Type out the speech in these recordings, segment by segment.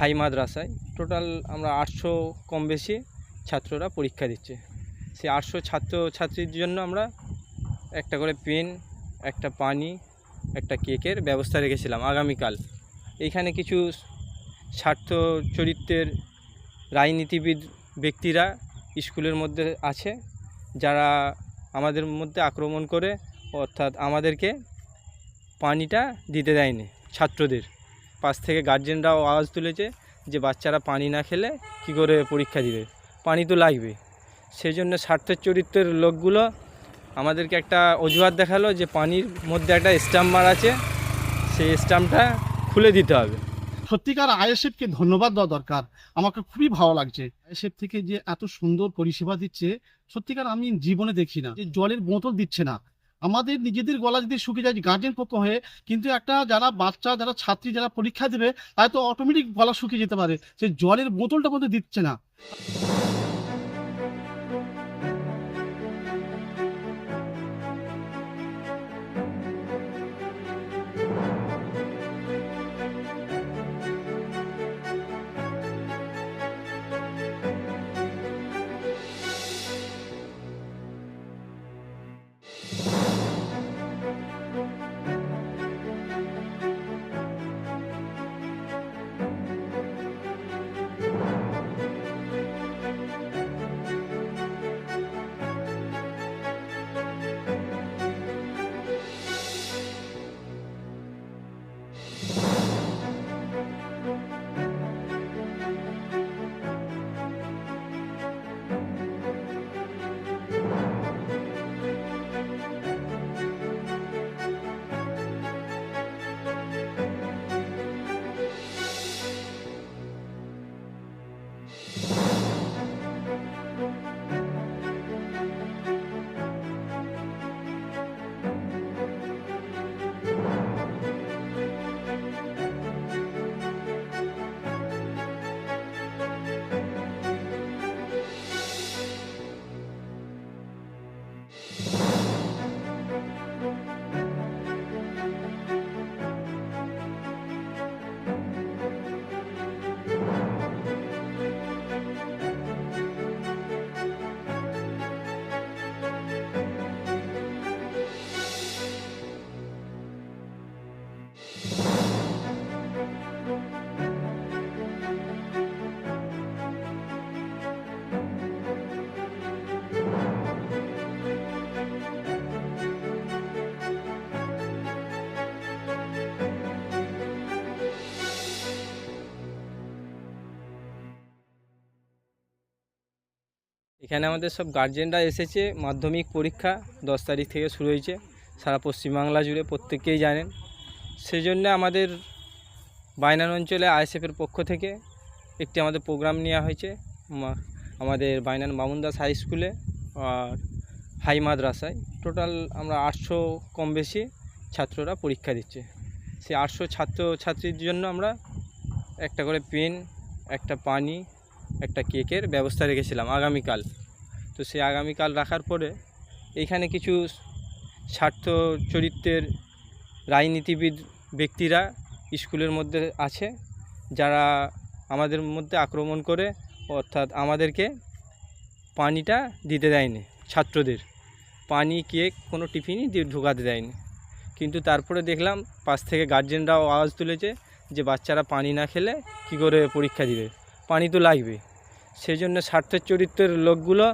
High মাদ্রাসায়। Total আমরা আটশো কম বেশি ছাত্ররা পরীক্ষা দিচ্ছে। সেই আটশো ছাত্র ছাত্রীর জন্য আমরা একটা করে পেন, একটা পানি, একটা কেকের ব্যবস্থা রেখেছিলাম আগামীকাল। এইখানে কিছু স্বার্থ চরিত্রের রাজনীতিবিদ ব্যক্তিরা স্কুলের মধ্যে আছে, যারা আমাদের মধ্যে আক্রমণ করে, অর্থাৎ আমাদেরকে পানিটা দিতে দেয়নি ছাত্রদের। পাশ থেকে গার্জেনরাও আওয়াজ তুলেছে যে বাচ্চারা পানি না খেলে কি করে পরীক্ষা দিবে? পানি তো লাগবে। সেই জন্য স্বার্থের চরিত্রের লোকগুলো আমাদেরকে একটা অজুহাত দেখাল যে পানির মধ্যে একটা স্ট্যাম্প মার আছে, সেই স্ট্যাম্পটা খুলে দিতে হবে। সত্যিকার আইএসএফকে ধন্যবাদ দেওয়া দরকার। আমাকে খুবই ভালো লাগছে। আইএসএফ থেকে যে এত সুন্দর পরিষেবা দিচ্ছে, সত্যিকার আমি জীবনে দেখি না যে জলের বোতল দিচ্ছে না। আমাদের নিজেদের গলা যদি শুকিয়ে যায় গার্জেন পক্ষ হয়ে কিন্তু একটা যারা বাচ্চা, যারা ছাত্রী, যারা পরীক্ষা দেবে, তাই তো অটোমেটিক গলা শুকিয়ে যেতে পারে। সে জলের বোতলটা মধ্যে দিচ্ছে না। এখানে আমাদের সব গার্জেনরা এসেছে, মাধ্যমিক পরীক্ষা দশ তারিখ থেকে শুরু হয়েছে, সারা পশ্চিমবাংলা জুড়ে প্রত্যেকেই জানেন। সেই জন্য আমাদের বাইনান অঞ্চলে আইএসএফের পক্ষ থেকে একটি আমাদের প্রোগ্রাম নেওয়া হয়েছে আমাদের বাইনান মামুনদাস হাই স্কুলে আর হাই মাদ্রাসায়। টোটাল আমরা আটশো কম বেশি ছাত্ররা পরীক্ষা দিচ্ছে। সেই আটশো ছাত্র, ছাত্রীর জন্য আমরা একটা করে পেন, একটা পানি, একটা কেকের ব্যবস্থা রেখেছিলাম আগামীকাল। তো সে আগামীকাল রাখার পরে এইখানে কিছু স্বার্থ চরিত্রের রাজনীতিবিদ ব্যক্তিরা স্কুলের মধ্যে আছে, যারা আমাদের মধ্যে আক্রমণ করে, অর্থাৎ আমাদেরকে পানিটা দিতে দেয়নি, ছাত্রদের। পানি কেক কোনো টিফিনই দিয়ে ঢোকাতে দেয়নি। কিন্তু তারপরে দেখলাম পাশ থেকে গার্জেনরাও আওয়াজ তুলেছে যে বাচ্চারা পানি না খেলে কি করে পরীক্ষা দিবে? পানি তো লাগবে সেই জন্য স্বার্থের চরিত্রের লোকগুলো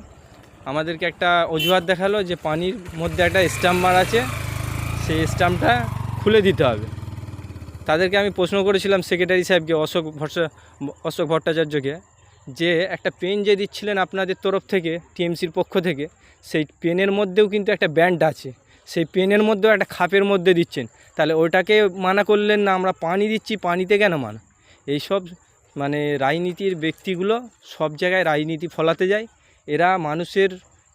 আমাদেরকে একটা অজুহাত দেখাল যে পানির মধ্যে একটা স্টাম্প মার আছে, সেই স্টাম্পটা খুলে দিতে হবে। তাদেরকে আমি প্রশ্ন করেছিলাম সেক্রেটারি সাহেবকে, অশোক ভট্ট, অশোক ভট্টাচার্যকে, যে একটা পেন যে দিচ্ছিলেন আপনাদের তরফ থেকে, টিএমসির পক্ষ থেকে, সেই পেনের মধ্যেও কিন্তু একটা ব্যান্ড আছে। সেই পেনের মধ্যেও একটা খাপের মধ্যে দিচ্ছেন। তাহলে ওটাকে মানা করলেন না, আমরা পানি দিচ্ছি, পানিতে কেন মানা? এইসব মানে রাজনীতির ব্যক্তিগুলো সব জায়গায় রাজনীতি ফলাতে যায়। এরা মানুষের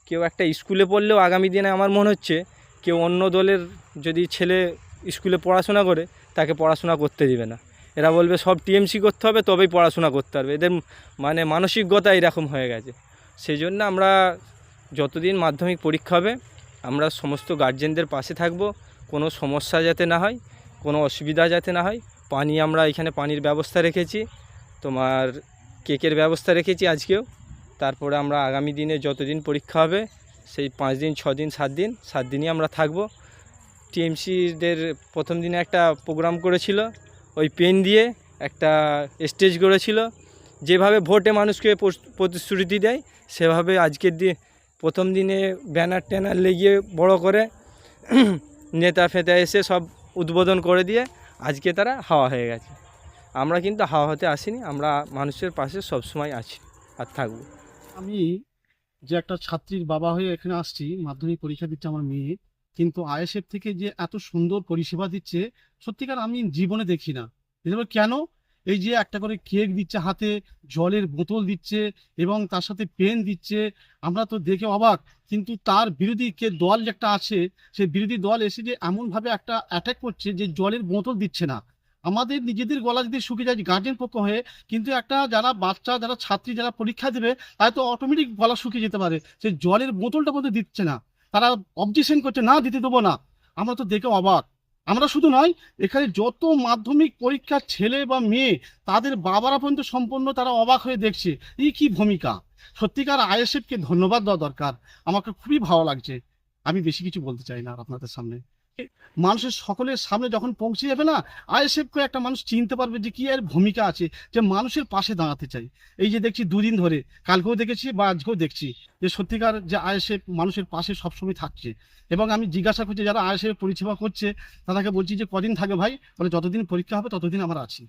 কেউ একটা স্কুলে পড়লেও আগামী দিনে আমার মনে হচ্ছে কেউ অন্য দলের যদি ছেলে স্কুলে পড়াশোনা করে তাকে পড়াশোনা করতে দিবে না। এরা বলবে সব টিএমসি করতে হবে, তবেই পড়াশোনা করতে পারবে। এদের মানে মানসিকতা এরকম হয়ে গেছে। সেই জন্য আমরা যতদিন মাধ্যমিক পরীক্ষা হবে, আমরা সমস্ত গার্জেনদের পাশে থাকব। কোনো সমস্যা যাতে না হয়, কোনো অসুবিধা যাতে না হয়, পানি আমরা এখানে পানির ব্যবস্থা রেখেছি। তোমার কেকের ব্যবস্থা রেখেছি আজকেও। তারপরে আমরা আগামী দিনে যতদিন পরীক্ষা হবে, সেই পাঁচ দিন, ছ দিন, সাত দিন, সাত দিনই আমরা থাকব। টিএমসিদের প্রথম দিনে একটা প্রোগ্রাম করেছিল, ওই পেন দিয়ে একটা স্টেজ করেছিল যেভাবে ভোটে মানুষকে প্রতিশ্রুতি দেয়, সেভাবে আজকের দিন প্রথম দিনে ব্যানার ট্যানার লেগিয়ে বড় করে নেতা ফেতা এসে সব উদ্বোধন করে দিয়ে আজকে তারা হাওয়া হয়ে গেছে। আমরা কিন্তু হাওয়া হতে আসিনি, আমরা মানুষের পাশে সবসময় আছি আর থাকব। আমি যে একটা ছাত্রীর বাবা হয়ে এখানে আসছি, মাধ্যমিক পরীক্ষা দিচ্ছে আমার মেয়ে, কিন্তু আইএসএফ থেকে যে এত সুন্দর পরিষেবা দিচ্ছে, সত্যিকার আমি জীবনে দেখি না। এজন্য কেন? এই যে একটা করে কেক দিচ্ছে, হাতে জলের বোতল দিচ্ছে এবং তার সাথে পেন দিচ্ছে, আমরা তো দেখে অবাক। কিন্তু তার বিরোধী কে দল যে একটা আছে সেই বিরোধী দল এসে যে এমনভাবে একটা অ্যাটাক করছে যে জলের বোতল দিচ্ছে না। আমাদের নিজেদের গলা যদি শুকিয়ে যায় গার্জেন পক্ষ হয়ে কিন্তু একটা যারা বাচ্চা, যারা ছাত্রী যারা পরীক্ষা দেবে তাই তো অটোমেটিক গলা শুকিয়ে যেতে পারে। সে জলের বোতলটা পর্যন্ত দিচ্ছে না। তারা অবজেকশন করছে, না, দিতে দেবো না। আমরা তো দেখে অবাক। আমরা শুধু নয়, এখানে যত মাধ্যমিক পরীক্ষার ছেলে বা মেয়ে, তাদের বাবারা পর্যন্ত সম্পূর্ণ তারা অবাক হয়ে দেখছে। এই কি ভূমিকা? সত্যিকার আইএসএফকে ধন্যবাদ দেওয়া দরকার। আমাকে খুবই ভালো লাগছে। আমি বেশি কিছু বলতে চাই না আপনাদের সামনে। মানুষের সকলের সামনে যখন পৌঁছে যাবে না আইএসএফকে একটা মানুষ চিনতে পারবে যে কি এর ভূমিকা আছে, যে মানুষের পাশে দাঁড়াতে চাই। এই যে দেখছি দুদিন ধরে, কালকেও দেখেছি বা আজকেও দেখছি যে সত্যিকার যে আইএসএফ মানুষের পাশে সবসময় থাকছে। এবং আমি জিজ্ঞাসা করছি, যারা আইএসএফ পরিষেবা করছে, তাদেরকে বলছি যে, কদিন থাকে ভাই? বলে, যতদিন পরীক্ষা হবে, ততদিন আমরা আছি।